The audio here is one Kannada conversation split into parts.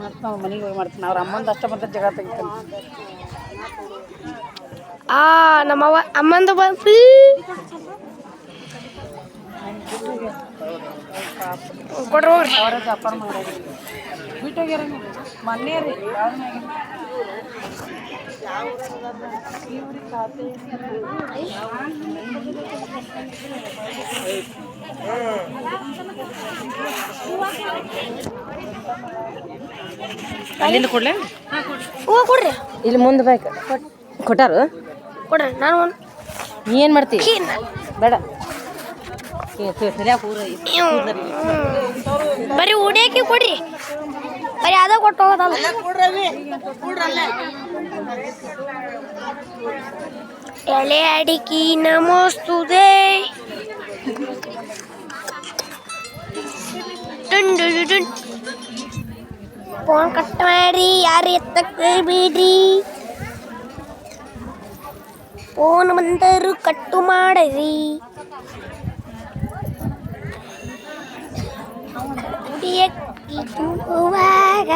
ಮಾಡ್ತಾವ ಮನೆಗೆ ಹೋಗಿ ಮಾಡ್ತೀನಿ. ಅವ್ರ ಅಮ್ಮಂದು ಅಷ್ಟ ಬಂದ ಜಗ ತೆಗಿತಾನೆ. ಆ ನಮ್ಮವ್ವ ಅಮ್ಮಂದು ಬಂತು ಕೊಡ್ರಿ ಹೋಗ್ರಿ. ಅವರ ವ್ಯಾಪಾರ ಮಾಡಿ ಬಿಟ್ಟೋಗ್ಯಾರ ಮೊನ್ನೆ ರೀ ಅಲ್ಲಿಂದ ಕೊಡ್ಲೇ? ಹೂವು ಕೊಡ್ರಿ. ಇಲ್ಲಿ ಮುಂದೆ ಬೇಕು. ಕೊಟ್ಟಾರು? ಕೊಡ್ರಿ ನಾನು ಏನು ಮಾಡ್ತೀವಿ ಬೇಡ. ಸರಿಯಾಗಿ ಬರೀ ಉಡಿಯಕ್ಕೆ ಕೊಡ್ರಿ. ಬರೀ ಅದ ಕೊಟ್ಟು ಹೋಗೋದಲ್ಲ ಎಲೆ ಅಡಿಕೆ ನಮೋಸ್ತುದೆ ಡುನ್ ಡುನ್ ಡುನ್. ಫೋನ್ ಕಟ್ ಮಾಡಿ ಯಾರು ಎತ್ತಕ್ಕೆ ಬಿಡ್ರಿ ಫೋನ್ ಬಂದರು ಕಟ್ಟು ಮಾಡಿರಿ ತುಂಬುವಾಗ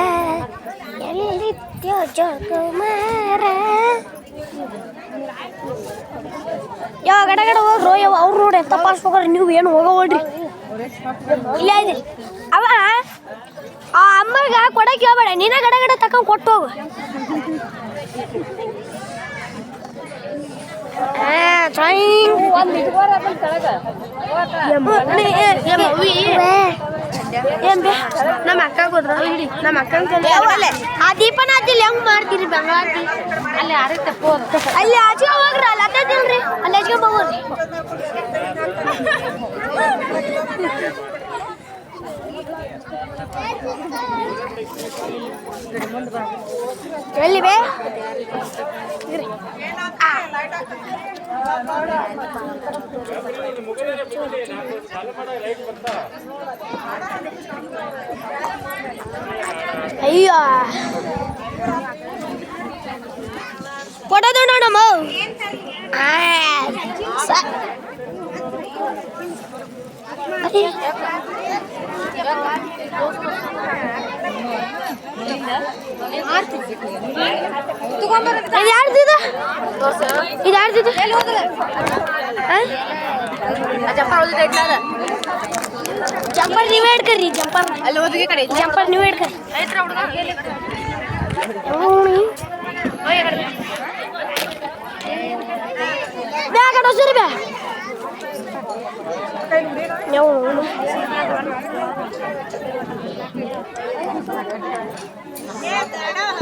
ಎಲ್ಲಿದ್ಯೋ ಜೋಕುಮಾರ. ಯಾವ ಗಡ ಗಡ ಹೋಗ್ರು. ಯಾವ ಅವ್ರು ನೋಡಿ ಎಂತ ಪಾಸ್ ಹೋಗ್ರಿ. ನೀವು ಏನು ಹೋಗ್ರಿ ಇಲ್ಲ ಇದ್ರಿ ಅವ ಆ ಅಮ್ಮಗ ಕೊಡಕ್ಕೆ ಹೇಳ್ಬೇಡ. ನೀನ ಗಡ ಗಡ ತಕೊಂಡ್ ಕೊಟ್ಟು ಹೋಗು. ಒಂದು ಏನ್ ಬೇ ನಮ್ಮ ಅಕ್ಕ ಹೋದ್ರ ನಮ್ಮ ಅಕ್ಕನ ಆ ದೀಪನ ಅದಿಲ್ಲ ಹೆಂಗ್ ಮಾಡ್ತೀರಿ ಬಂಗಾರತಿ ಅಲ್ಲಿ ಯಾರಿಗೆ ತಪ್ಪು ಅಲ್ಲಿ ಆಚೆ ಹೋಗ್ರಿ ಅಲ್ಲಿ ತಿಳ್ರಿ ಅಲ್ಲಿ ಹಚ್ಕೊಂಡ್ ಹೋಗ್ರಿ ಎಲ್ಲಿ ಬೇ. ಆ. ಅಯ್ಯೋ ಕೊಡೋದು ನೋಡಮ್ಮ ಆ, ಸ- ಅರೆ. ಇದು ಯಾರ್ದಿದು? ಇದು ಯಾರ್ದಿದು? ಆ? ಜಂಪರ್ ನೀವೇ ಹಿಡ್ಕರಿ ಜಂಪರ್ ಅಲ್ಲಿ ಓದಿಗೆ ಕಡೆ ಜಂಪರ್ ನೀವೇ ಹಿಡ್ಕರಿ ಬ್ಯಾಗ್ ಅಡ ಸರಿ ಬ್ಯಾ ನೀವು ಟನ್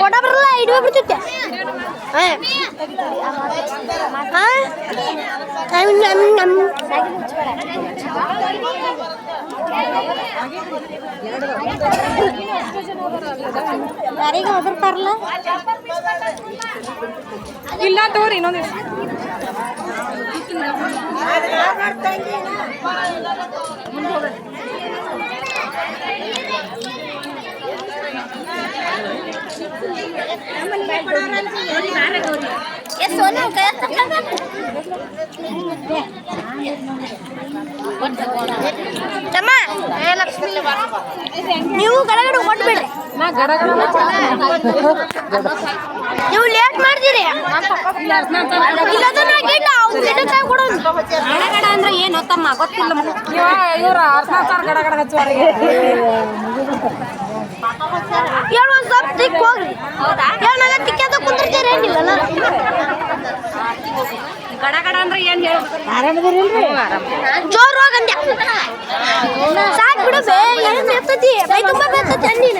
ಕೊಡ ಬರಲ್ಲ ಇಡುವೆ ಬಿಡ್ತಿದ್ದೆ ಯಾರಿಗ ಒದರ್ತಾರಲ್ಲ ಇಲ್ಲ ತಗೋರಿ ಇನ್ನೊಂದು ತಮ್ಮ ನೀವು ಗಡಗಡ ಕೊಟ್ಬಿಡ್ರಿ ನೀವು ಲೇಟ್ ಮಾಡ್ತೀರಿ. ಇಲ್ಲದ ನಾ ಗಿಡ ಅವ್ನ ಗಿಡಕ್ಕೆ ಕೊಡೋದು ಅಂದ್ರೆ ಏನು ತಮ್ಮ ಗೊತ್ತಿಲ್ಲ ಇವ್ರ ಅರ್ಥ ಗಡಗಡ ಗಡ ಗಡ ಹಚ್ಚುವವರೆಗೆ ಏನು ಒಂದು ಸ್ವಲ್ಪ ತಿಕ್ ಹೋಗ್ರಿ ಏನೆಲ್ಲ ತಿಕ್ಕೋದ ಕುಂತಿರ್ತೀರಿ ಏನಿಲ್ಲಲ್ಲ ಗಡ ಗಡ ಅಂದ್ರೆ ಏನು ಹೇಳ್ಬೇಕು ಜೋರ್ ಹೋಗಂದ್ಯ ಸಾಕ್ ಬಿಡು ಬೇ ಏನು ಎತ್ತತಿ? ಬೈ ತುಂಬಾ ಬೆತ್ತತಿ ಅಂದಿನ